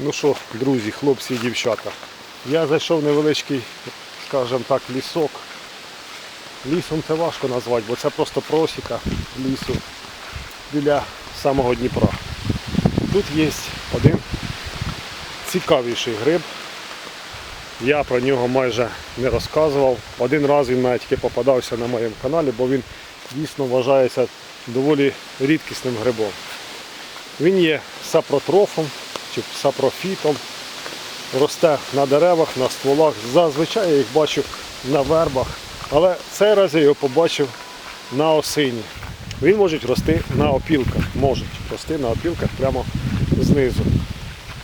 Ну що, друзі, хлопці і дівчата. Я зайшов в невеличкий, скажімо так, лісок. Лісом це важко назвати, бо це просто просіка лісу біля самого Дніпра. Тут є один цікавіший гриб. Я про нього майже не розказував. Один раз він навіть тільки попадався на моєму каналі, бо він дійсно вважається доволі рідкісним грибом. Він є сапротрофом чи сапрофітом, росте на деревах, на стволах. Зазвичай я їх бачу на вербах, але цей раз я його побачив на осині. Він може рости на опілках, можуть рости на опілках прямо знизу.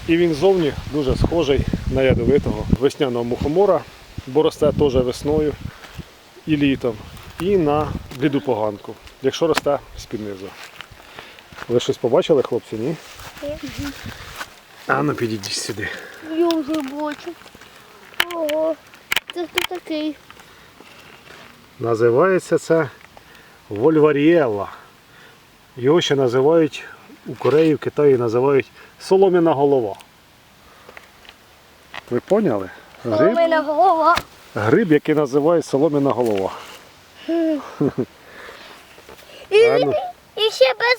І він зовні дуже схожий на ядовитого весняного мухомора, бо росте теж весною і літом. І на бліду поганку, якщо росте з-під низу. Ви щось побачили, хлопці, ні? А ну підійдіть сюди. Я вже бачу. Ого, це хто такий? Називається це вольваріелла. Його ще називають у Кореї, в Китаї називають солом'яна голова. Ви поняли? Гриб, Соломина голова. гриб який називають солом'яна голова. І, А ну. і ще без,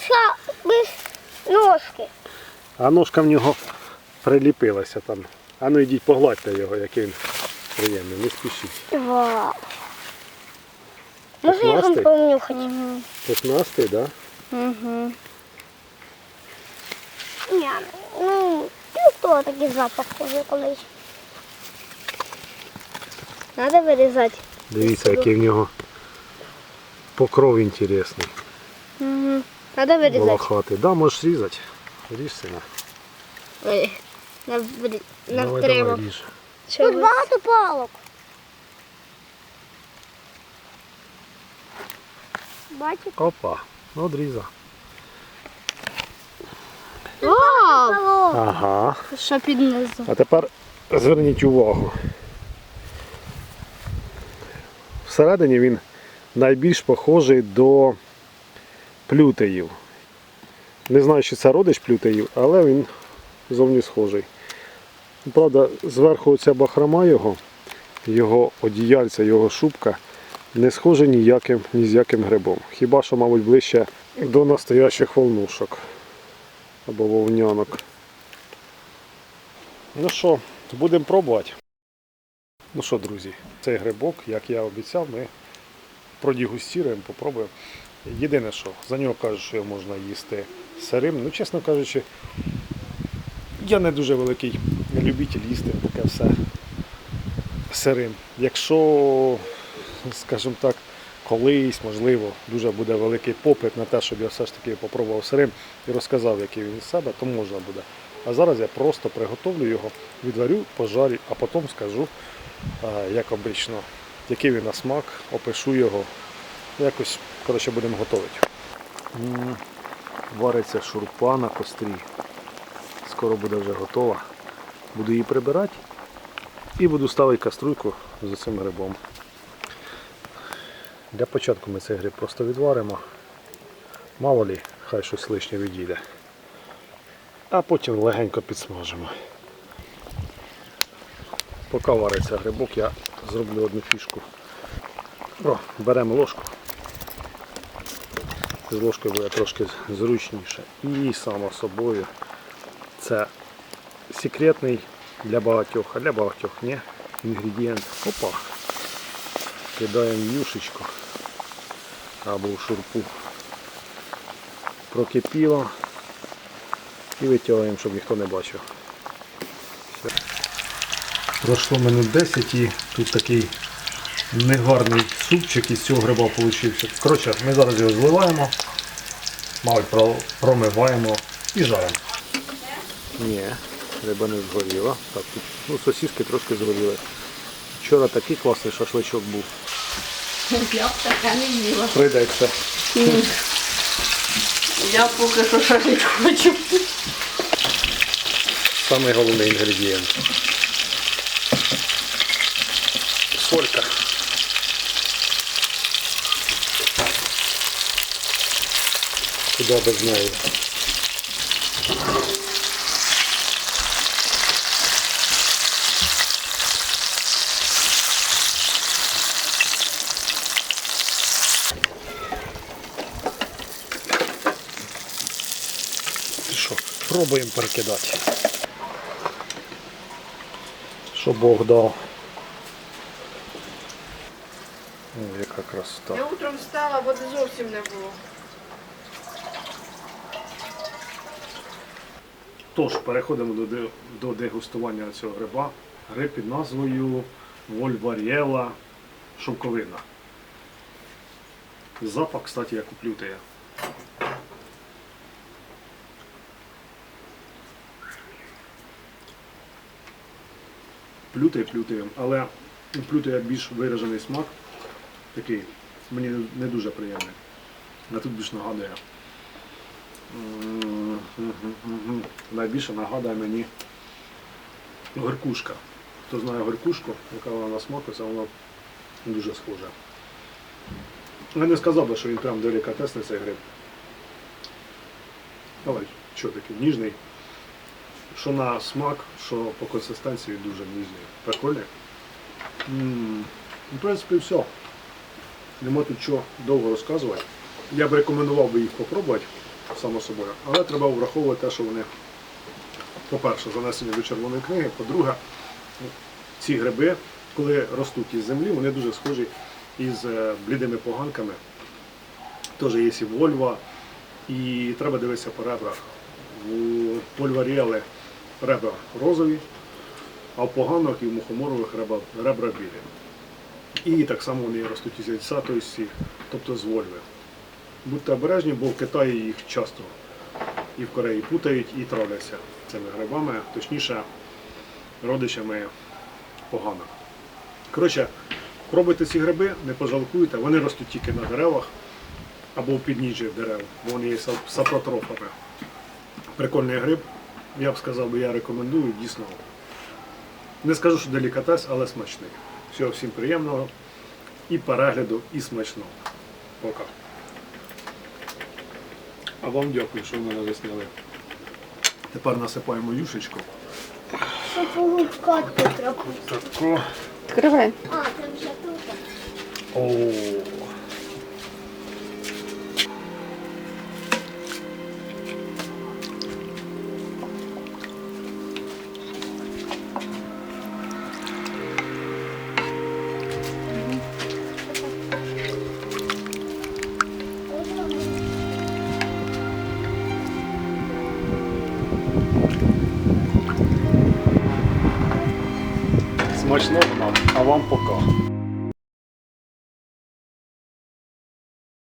ша, без ножки. А ножка в нього приліпилася там. А ну йдіть погладьте його, який він приємний, не спішіть. Вау. Можна його Пухнастий? помнюхати? Пухнастий, так? Да? Угу. Ні, ну, ну хто такий запах уже колись? Надо вирізати. Дивіться, який в нього покров інтересний. Угу. Надо вирізати. Волохатий. Да, можеш різати. Ріж сина. Ой, не, врі- не Давай, треба. давай, ріж. Тут багато палок. Бачите? Опа, ну одрізав. Вау! Ага. Що під низом? А тепер зверніть увагу. Всередині він найбільш похожий до плютеїв. Не знаю, чи це родич плютеїв, але він зовні схожий. Правда, зверху оця бахрома його, його одіяльця, його шубка не схожі ніяким, ні з яким грибом. Хіба що, мабуть, ближче до настоящих волнушок або вовнянок. Ну що, будемо пробувати. Ну що, друзі, цей грибок, як я обіцяв, ми продігустіруємо, попробуємо. Єдине, що за нього кажуть, що його можна їсти сирим. Ну, чесно кажучи, я не дуже великий любитель їсти таке все сирим. Якщо, скажімо так, колись, можливо, дуже буде великий попит на те, щоб я все ж таки попробував сирим і розказав, який він із себе, то можна буде. А зараз я просто приготовлю його, відварю, пожарю, а потім скажу, як обично, який він на смак, опишу його. Якось, коротше, будемо готувати. Вариться шурпа на кострі. Скоро буде вже готова. Буду її прибирати і буду ставити каструйку з цим грибом. Для початку ми цей гриб просто відваримо. Мало лі, хай щось лишнє відійде. А потім легенько підсмажимо. Поки вариться грибок, я зроблю одну фішку. О, беремо ложку. З ложкою буде трошки зручніше. І само собою це секретний для багатьох, а для багатьох ні. Інгредієнт. Опа. Кидаємо юшечку або шурпу. Прокипіло і витягуємо, щоб ніхто не бачив. Все. Пройшло минут 10 і тут такий негарний супчик із цього гриба вийшов. Коротше, ми зараз його зливаємо, мабуть, промиваємо і жаримо. Ні, риба не згоріла. Так, тут, ну, сосиски трошки згоріли. Вчора такий класний шашличок був. Я б таке не їла. Прийдеться. Я поки що шарик хочу. Самий головний інгредієнт. Солька. куди без неї. Що, пробуємо перекидати. Що Бог дав. О, яка так. Я утром встала, води зовсім не було. Тож, переходимо до, до дегустування цього гриба. Гриб під назвою Вольваріела шовковина. Запах, кстати, як у плютея. Плютає плютає, але у плютея більш виражений смак. Такий, мені не дуже приємний. А тут більш нагадує. М. Найбільше нагадує мені горкушка. Хто знає горкушку, яка вона на смаку, це воно дуже схоже. Я не сказав би, що він прям делікатесний цей гриб. Але що такий ніжний. Що на смак, що по консистенції дуже ніжний. Прикольний. М, ну, В принципі, все. Нема тут чого довго розказувати. Я б рекомендував би їх попробувати, само собою, але треба враховувати те, що вони, по-перше, занесені до червоної книги, по-друге, ці гриби, коли ростуть із землі, вони дуже схожі із е, блідими поганками. Теж є і вольва, і треба дивитися по ребрах. У вольваріели ребра розові, а в поганок і в мухоморових ребра, ребра білі. І так само вони ростуть із яйця, тобто з вольви. Будьте обережні, бо в Китаї їх часто і в Кореї путають і травляться цими грибами, точніше, родичами поганок. Коротше, пробуйте ці гриби, не пожалкуйте, вони ростуть тільки на деревах або в підніжжі дерев, бо вони є сап- сапротрофами. Прикольний гриб, я б сказав, я рекомендую, дійсно. Не скажу, що делікатес, але смачний. Всього всім приємного і перегляду, і смачного. Пока. А вам дякую, що мене засняли. Тепер насипаємо юшечку. Щоб полускати потрапити. Тако. Відкривай. А, це вже тут. О. Смачного нам, а вам пока.